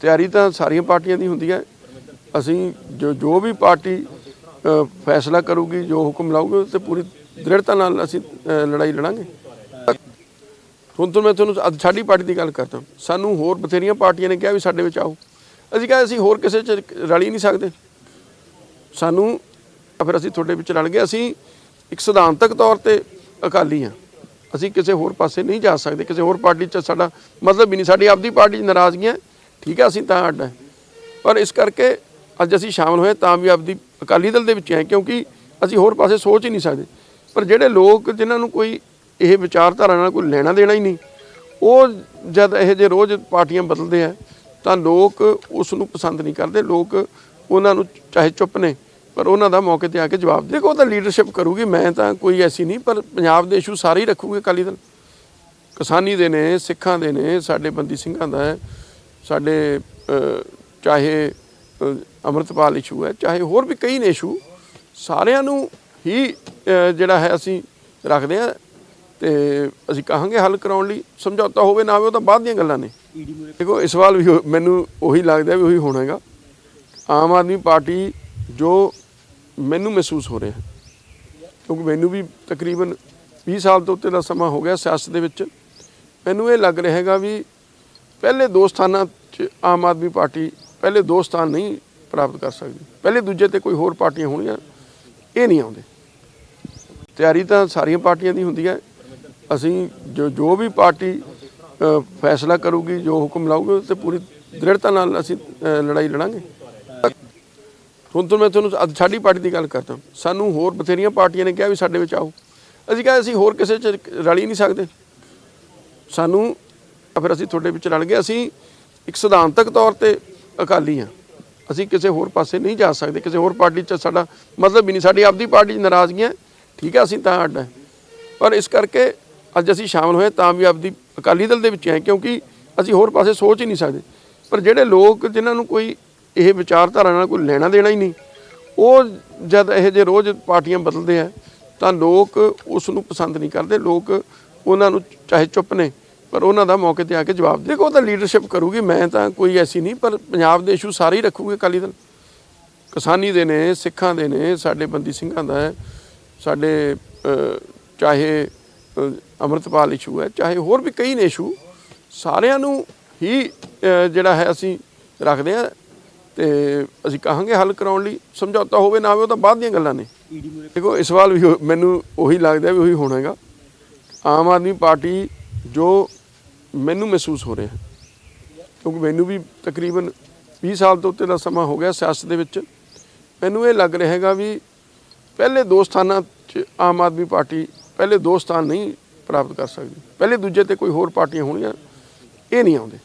ਤਿਆਰੀ ਤਾਂ ਸਾਰੀਆਂ ਪਾਰਟੀਆਂ ਦੀ ਹੁੰਦੀ ਹੈ। ਅਸੀਂ ਜੋ ਜੋ ਵੀ ਪਾਰਟੀ ਫੈਸਲਾ ਕਰੂਗੀ, ਜੋ ਹੁਕਮ ਲਾਊਗੀ ਤੇ ਪੂਰੀ ਦ੍ਰਿੜਤਾ ਨਾਲ ਅਸੀਂ ਲੜਾਈ ਲੜਾਂਗੇ। ਹੁਣ ਤੋਂ ਮੈਂ ਤੁਹਾਨੂੰ ਅੱਜ ਸਾਡੀ ਪਾਰਟੀ ਦੀ ਗੱਲ ਕਰਦਾ। ਸਾਨੂੰ ਹੋਰ ਬਥੇਰੀਆਂ ਪਾਰਟੀਆਂ ਨੇ ਕਿਹਾ ਵੀ ਸਾਡੇ ਵਿੱਚ ਆਓ। ਅਸੀਂ ਕਿਹਾ ਅਸੀਂ ਹੋਰ ਕਿਸੇ ਚ ਰਲੀ ਨਹੀਂ ਸਕਦੇ। ਸਾਨੂੰ ਫਿਰ ਅਸੀਂ ਤੁਹਾਡੇ ਵਿੱਚ ਰਲ ਗਏ। ਅਸੀਂ ਇੱਕ ਸਿਧਾਂਤਕ ਤੌਰ ਤੇ ਅਕਾਲੀ ਹਾਂ। ਅਸੀਂ ਕਿਸੇ ਹੋਰ ਪਾਸੇ ਨਹੀਂ ਜਾ ਸਕਦੇ। ਕਿਸੇ ਹੋਰ ਪਾਰਟੀ 'ਚ ਸਾਡਾ ਮਤਲਬ ਹੀ ਨਹੀਂ। ਸਾਡੀ ਆਪਦੀ ਪਾਰਟੀ 'ਚ ਨਾਰਾਜ਼ਗੀਆਂ ਠੀਕ ਹੈ ਅਸੀਂ ਤਾਂ ਅੱਡ ਹੈ ਪਰ ਇਸ ਕਰਕੇ ਅੱਜ ਅਸੀਂ ਸ਼ਾਮਲ ਹੋਏ ਤਾਂ ਵੀ ਆਪਦੀ ਅਕਾਲੀ ਦਲ ਦੇ ਵਿੱਚ ਹੈ, ਕਿਉਂਕਿ ਅਸੀਂ ਹੋਰ ਪਾਸੇ ਸੋਚ ਹੀ ਨਹੀਂ ਸਕਦੇ। ਪਰ ਜਿਹੜੇ ਲੋਕ ਜਿਨ੍ਹਾਂ ਨੂੰ ਕੋਈ ਇਹ ਵਿਚਾਰਧਾਰਾ ਨਾਲ ਕੋਈ ਲੈਣਾ ਦੇਣਾ ਹੀ ਨਹੀਂ, ਉਹ ਜਦ ਇਹ ਜੇ ਰੋਜ਼ ਪਾਰਟੀਆਂ ਬਦਲਦੇ ਆ, ਤਾਂ ਲੋਕ ਉਸ ਨੂੰ ਪਸੰਦ ਨਹੀਂ ਕਰਦੇ। ਲੋਕ ਉਹਨਾਂ ਨੂੰ ਚਾਹੇ ਚੁੱਪ ਨੇ, ਪਰ ਉਹਨਾਂ ਦਾ ਮੌਕੇ ਤੇ ਆ ਕੇ ਜਵਾਬ ਦੇਖੋ, ਉਹ ਤਾਂ ਲੀਡਰਸ਼ਿਪ ਕਰੂਗੀ, ਮੈਂ ਤਾਂ ਕੋਈ ਐਸੀ ਨਹੀਂ, ਪਰ ਪੰਜਾਬ ਦੇ ਇਸ਼ੂ ਸਾਰੇ ਹੀ ਰੱਖੂਗੇ ਅਕਾਲੀ ਦਲ। ਕਿਸਾਨੀ ਦੇ ਨੇ, ਸਿੱਖਾਂ ਦੇ ਨੇ, ਸਾਡੇ ਬੰਦੀ ਸਿੰਘਾਂ ਦਾ ਹੈ। ਸਾਡੇ ਚਾਹੇ ਅੰਮ੍ਰਿਤਪਾਲ ਇਸ਼ੂ ਹੈ ਚਾਹੇ ਹੋਰ ਵੀ ਕਈ ਨੇ ਇਸ਼ੂ ਸਾਰਿਆਂ ਨੂੰ ਹੀ ਜਿਹੜਾ ਹੈ ਅਸੀਂ ਰੱਖਦੇ ਆ ਤੇ ਅਸੀਂ ਕਹਾਂਗੇ ਹੱਲ ਕਰਾਉਣ ਲਈ। ਸਮਝੌਤਾ ਹੋਵੇ ਨਾ ਹੋਵੇ ਉਹ ਤਾਂ ਬਾਅਦ ਦੀਆਂ ਗੱਲਾਂ ਨੇ। ਦੇਖੋ ਇਸ ਵਾਰ ਵੀ ਮੈਨੂੰ ਉਹੀ ਲੱਗਦਾ ਵੀ ਉਹੀ ਹੋਣਾ ਹੈਗਾ। ਆਮ ਆਦਮੀ ਪਾਰਟੀ ਜੋ ਮੈਨੂੰ ਮਹਿਸੂਸ ਹੋ ਰਿਹਾ ਕਿਉਂਕਿ ਮੈਨੂੰ ਵੀ ਤਕਰੀਬਨ 20 ਸਾਲ ਤੋਂ ਉੱਤੇ ਦਾ ਸਮਾਂ ਹੋ ਗਿਆ ਸਿਆਸਤ ਦੇ ਵਿੱਚ। ਮੈਨੂੰ ਇਹ ਲੱਗ ਰਿਹਾ ਹੈਗਾ ਵੀ ਪਹਿਲੇ ਦੋ ਸਥਾਨਾਂ 'ਚ ਆਮ ਆਦਮੀ ਪਾਰਟੀ ਪਹਿਲੇ ਦੋ ਸਥਾਨ ਨਹੀਂ ਪ੍ਰਾਪਤ ਕਰ ਸਕਦੀ। ਪਹਿਲੇ ਦੂਜੇ ਤੇ ਕੋਈ ਹੋਰ ਪਾਰਟੀਆਂ ਹੋਣੀਆਂ ਇਹ ਨਹੀਂ ਆਉਂਦੇ। ਤਿਆਰੀ ਤਾਂ ਸਾਰੀਆਂ ਪਾਰਟੀਆਂ ਦੀ ਹੁੰਦੀ ਹੈ। ਅਸੀਂ ਜੋ ਜੋ ਵੀ ਪਾਰਟੀ ਫੈਸਲਾ ਕਰੂਗੀ, ਜੋ ਹੁਕਮ ਲਾਊਗੀ ਤੇ ਪੂਰੀ ਦ੍ਰਿੜਤਾ ਨਾਲ ਅਸੀਂ ਲੜਾਈ ਲੜਾਂਗੇ। ਹੁਣ ਤੋਂ ਮੈਂ ਤੁਹਾਨੂੰ ਅੱਜ ਸਾਡੀ ਪਾਰਟੀ ਦੀ ਗੱਲ ਕਰਦਾ। ਸਾਨੂੰ ਹੋਰ ਬਥੇਰੀਆਂ ਪਾਰਟੀਆਂ ਨੇ ਕਿਹਾ ਵੀ ਸਾਡੇ ਵਿੱਚ ਆਓ। ਅਸੀਂ ਕਿਹਾ ਅਸੀਂ ਹੋਰ ਕਿਸੇ ਚ ਰਲੀ ਨਹੀਂ ਸਕਦੇ। ਸਾਨੂੰ ਫਿਰ ਅਸੀਂ ਤੁਹਾਡੇ ਵਿੱਚ ਰਲ ਗਏ। ਅਸੀਂ ਇੱਕ ਸਿਧਾਂਤਕ ਤੌਰ ਤੇ ਅਕਾਲੀ ਹਾਂ। ਅਸੀਂ ਕਿਸੇ ਹੋਰ ਪਾਸੇ ਨਹੀਂ ਜਾ ਸਕਦੇ। ਕਿਸੇ ਹੋਰ ਪਾਰਟੀ 'ਚ ਸਾਡਾ ਮਤਲਬ ਹੀ ਨਹੀਂ। ਸਾਡੀ ਆਪਦੀ ਪਾਰਟੀ 'ਚ ਨਾਰਾਜ਼ਗੀਆਂ ਠੀਕ ਹੈ, ਅਸੀਂ ਤਾਂ ਅੱਡ ਪਰ ਇਸ ਕਰਕੇ ਅੱਜ ਅਸੀਂ ਸ਼ਾਮਲ ਹੋਏ ਤਾਂ ਵੀ ਆਪਦੀ ਅਕਾਲੀ ਦਲ ਦੇ ਵਿੱਚ ਹੈ, ਕਿਉਂਕਿ ਅਸੀਂ ਹੋਰ ਪਾਸੇ ਸੋਚ ਹੀ ਨਹੀਂ ਸਕਦੇ। ਪਰ ਜਿਹੜੇ ਲੋਕ ਜਿਨ੍ਹਾਂ ਨੂੰ ਕੋਈ ਇਹ ਵਿਚਾਰਧਾਰਾ ਨਾਲ ਕੋਈ ਲੈਣਾ ਦੇਣਾ ਹੀ ਨਹੀਂ, ਉਹ ਜਦ ਇਹ ਜੇ ਰੋਜ਼ ਪਾਰਟੀਆਂ ਬਦਲਦੇ ਆ, ਤਾਂ ਲੋਕ ਉਸ ਨੂੰ ਪਸੰਦ ਨਹੀਂ ਕਰਦੇ। ਲੋਕ ਉਹਨਾਂ ਨੂੰ ਚਾਹੇ ਚੁੱਪ ਨੇ ਪਰ ਉਹਨਾਂ ਦਾ ਮੌਕੇ ਤੇ ਆ ਕੇ ਜਵਾਬ ਦੇਖੋ ਉਹ ਤਾਂ ਲੀਡਰਸ਼ਿਪ ਕਰੂਗੀ ਮੈਂ ਤਾਂ ਕੋਈ ਐਸੀ ਨਹੀਂ ਪਰ ਪੰਜਾਬ ਦੇ ਇਸ਼ੂ ਸਾਰੇ ਹੀ ਰੱਖੂਗੇ ਅਕਾਲੀ ਦਲ। ਕਿਸਾਨੀ ਦੇ ਨੇ ਸਿੱਖਾਂ ਦੇ ਨੇ ਸਾਡੇ ਬੰਦੀ ਸਿੰਘਾਂ ਦਾ ਹੈ ਸਾਡੇ ਚਾਹੇ ਅ, ਅੰਮ੍ਰਿਤਪਾਲ ਇਸ਼ੂ ਹੈ ਚਾਹੇ ਹੋਰ ਵੀ ਕਈ ਨੇ ਇਸ਼ੂ ਸਾਰਿਆਂ ਨੂੰ ਹੀ ਜਿਹੜਾ ਹੈ ਅਸੀਂ ਰੱਖਦੇ ਆ ਤੇ ਅਸੀਂ ਕਹਾਂਗੇ ਹੱਲ ਕਰਾਉਣ ਲਈ ਸਮਝੌਤਾ ਹੋਵੇ ਨਾ ਹੋਵੇ ਉਹ ਤਾਂ ਬਾਅਦ ਦੀਆਂ ਗੱਲਾਂ ਨੇ। ਦੇਖੋ ਇਸ ਸਵਾਲ ਵੀ ਉਹ- ਮੈਨੂੰ ਉਹੀ ਲੱਗਦਾ ਵੀ ਉਹੀ ਹੋਣਾ ਹੈਗਾ। ਆਮ ਆਦਮੀ ਪਾਰਟੀ ਜੋ ਮੈਨੂੰ ਮਹਿਸੂਸ ਹੋ ਰਿਹਾ ਕਿਉਂਕਿ ਮੈਨੂੰ ਵੀ ਤਕਰੀਬਨ 20 ਸਾਲ ਤੋਂ ਉੱਤੇ ਦਾ ਸਮਾਂ ਹੋ ਗਿਆ ਸਿਆਸਤ ਦੇ ਵਿੱਚ। ਮੈਨੂੰ ਇਹ ਲੱਗ ਰਿਹਾ ਹੈਗਾ ਵੀ ਪਹਿਲੇ ਦੋ ਸਥਾਨਾਂ 'ਚ ਆਮ ਆਦਮੀ ਪਾਰਟੀ ਪਹਿਲੇ ਦੋ ਸਥਾਨ ਨਹੀਂ ਪ੍ਰਾਪਤ ਕਰ ਸਕਦੀ। ਪਹਿਲੇ ਦੂਜੇ ਤੇ ਕੋਈ ਹੋਰ ਪਾਰਟੀਆਂ ਹੋਣਗੀਆਂ ਇਹ ਨਹੀਂ ਆਉਂਦੇ।